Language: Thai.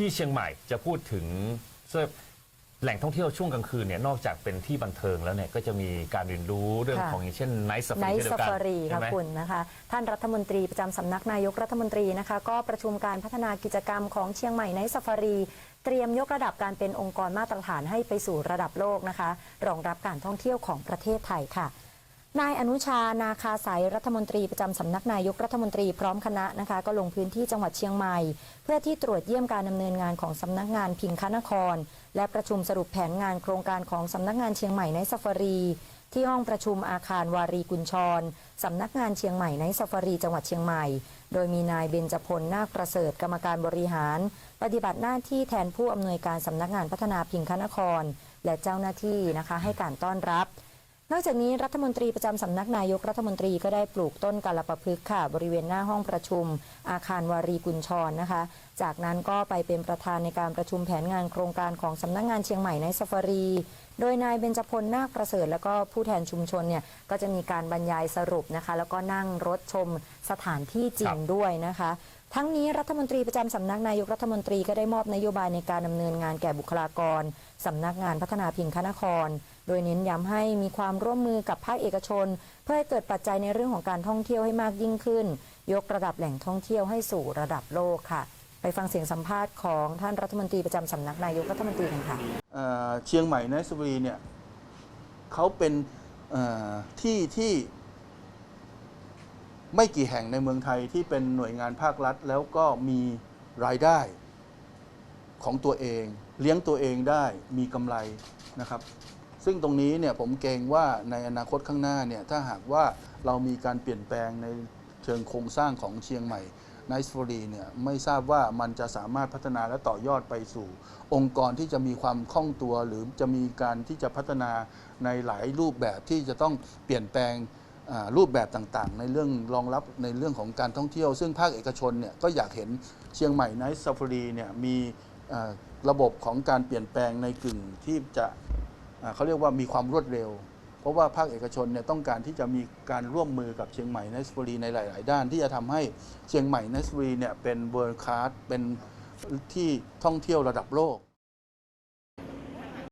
ที่เชียงใหม่จะพูดถึงเสื้อแหล่งท่องเที่ยวช่วงกลางคืนเนี่ยนอกจากเป็นที่บันเทิงแล้วเนี่ยก็จะมีการเรียนรู้เรื่องค่ะของอย่างเช่นไนท์สไนฟารีท์ซาฟารีใช่ค่ะไหมคุณนะคะ ท่านรัฐมนตรีประจำสำนักนายกรัฐมนตรีนะคะ ก็ประชุมการพัฒนากิจกรรมของเชียงใหม่ไนท์ซาฟารี เตรียมยกระดับการเป็นองค์กรมาตรฐานให้ไปสู่ระดับโลกนะคะ รองรับการท่องเที่ยวของประเทศไทยค่ะ นายอนุชานาคาสายรัฐมนตรีประจำสำนักนายกรัฐมนตรีพร้อมคณะนะคะ ก็ลงพื้นที่จังหวัดเชียงใหม่ เพื่อที่ตรวจเยี่ยมการดำเนินงานของสำนักงานพิงคนคร และประชุมสรุปแผนงานโครงการของสำนักงานเชียงใหม่ในซาฟารี ที่ห้องประชุมอาคารวารีกุญชรสำนักงานเชียงใหม่ในซาฟารีจังหวัดเชียงใหม่ โดยมีนายเบญจพลนาคประเสริฐกรรมการบริหาร ปฏิบัติหน้าที่แทนผู้อำนวยการสำนักงานพัฒนาพิงคนคร และเจ้าหน้าที่นะคะให้การต้อนรับ นอกจากนี้รัฐมนตรีประจำสำนักนายกรัฐมนตรีก็ได้ปลูกต้นกาลปะพฤกษ์ค่ะ บริเวณหน้าห้องประชุม อาคารวารีกุญชรนนะคะ จากนั้นก็ไปเป็นประธานในการประชุมแผนงานโครงการของสำนักงานเชียงใหม่ในซาฟารี โดยนายเบญจพลนาคประเสริฐแล้วก็ผู้แทนชุมชนเนี่ยก็จะมีการบรรยายสรุปนะคะ แล้วก็นั่งรถชมสถานที่จริงด้วยนะคะ ทั้งนี้รัฐมนตรีประจำสำนักนายกรัฐมนตรีก็ได้มอบนโยบายในการดำเนินงานแก่บุคลากรสำนักงานพัฒนาพิงคนคร โดยเน้นย้ำให้มีความร่วมมือกับภาคเอกชน เพื่อให้เกิดปัจจัยในเรื่องของการท่องเที่ยวให้มากยิ่งขึ้น ยกระดับแหล่งท่องเที่ยวให้สู่ระดับโลกค่ะ ไปฟังเสียงสัมภาษณ์ของท่านรัฐมนตรีประจำสำนักนายกรัฐมนตรีกันค่ะเอ่อเชียงใหม่ไนท์สบุรีเนี่ยเขาเป็นเอ่อที่ที่ ไม่กี่แห่งในเมืองไทยที่เป็นหน่วยงานภาครัฐ แล้วก็มีรายได้ของตัวเอง เลี้ยงตัวเองได้มีกำไรนะครับ ซึ่งตรงนี้เนี่ยผมเกรงว่าในอนาคตข้างหน้าเนี่ยถ้าหากว่าเรามีการเปลี่ยนแปลงในเชิงโครงสร้างของเชียงใหม่ไนท์สบุรีเนี่ยไม่ทราบว่ามันจะสามารถพัฒนาและต่อยอดไปสู่ องค์กรที่จะมีความคล่องตัว หรือจะมีการที่จะพัฒนาในหลายรูปแบบที่จะต้องเปลี่ยนแปลง รูปแบบต่างๆ ในเรื่องรองรับในเรื่องของการท่องเที่ยว ซึ่งภาคเอกชนเนี่ยก็อยากเห็นเชียงใหม่ไนท์ซ f ฟ r รีเนี่ยมีระบบของการเปลี่ยนแปลงในกึ่งที่จะเขาเรียกว่ามีความรวดเร็ว เพราะว่าภาคเอกชนเนี่ยต้องการที่จะมีการร่วมมือกับเชียงใหม่ไนท์ซ f ฟ r รีในหลาย ๆ ด้าน ที่จะทำให้เชียงใหม่ไนท์ซ f ฟ r รีเนี่ยเป็นเวิร์คคลาสเป็นที่ท่องเที่ยวระดับโลก